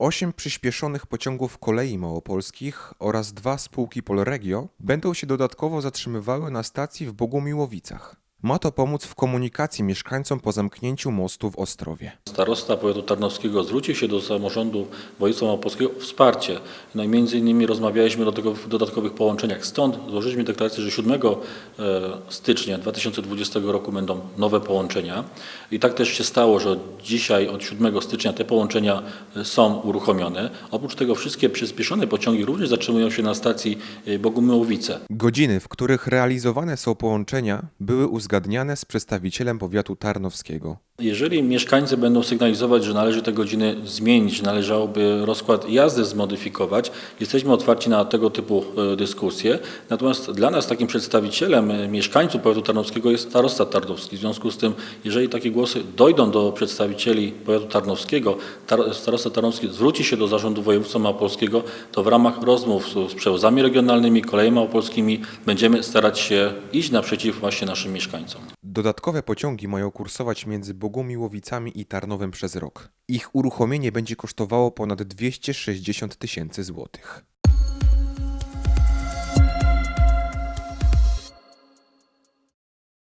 Osiem przyspieszonych pociągów kolei małopolskich oraz dwa spółki Polregio będą się dodatkowo zatrzymywały na stacji w Bogumiłowicach. Ma to pomóc w komunikacji mieszkańcom po zamknięciu mostu w Ostrowie. Starosta powiatu tarnowskiego zwrócił się do samorządu województwa małopolskiego o wsparcie. No i między innymi rozmawialiśmy o dodatkowych- połączeniach. Stąd złożyliśmy deklarację, że 7 e, stycznia 2020 roku będą nowe połączenia. I tak też się stało, że dzisiaj, od 7 stycznia te połączenia e, są uruchomione. Oprócz tego wszystkie przyspieszone pociągi również zatrzymują się na stacji e, Bogumiłowice. Godziny, w których realizowane są połączenia, były uzgadniane z przedstawicielem powiatu tarnowskiego. Jeżeli mieszkańcy będą sygnalizować, że należy te godziny zmienić, należałoby rozkład jazdy zmodyfikować, jesteśmy otwarci na tego typu e, dyskusje. Natomiast dla nas takim przedstawicielem e, mieszkańców powiatu tarnowskiego jest starosta tarnowski. W związku z tym, jeżeli takie głosy dojdą do przedstawicieli powiatu tarnowskiego, tar- starosta tarnowski zwróci się do zarządu województwa małopolskiego, to w ramach rozmów z, przewozami regionalnymi, kolejami małopolskimi będziemy starać się iść naprzeciw właśnie naszym mieszkańcom. Dodatkowe pociągi mają kursować między Bogumiłowicami i Tarnowem przez rok. Ich uruchomienie będzie kosztowało ponad 260 tysięcy złotych.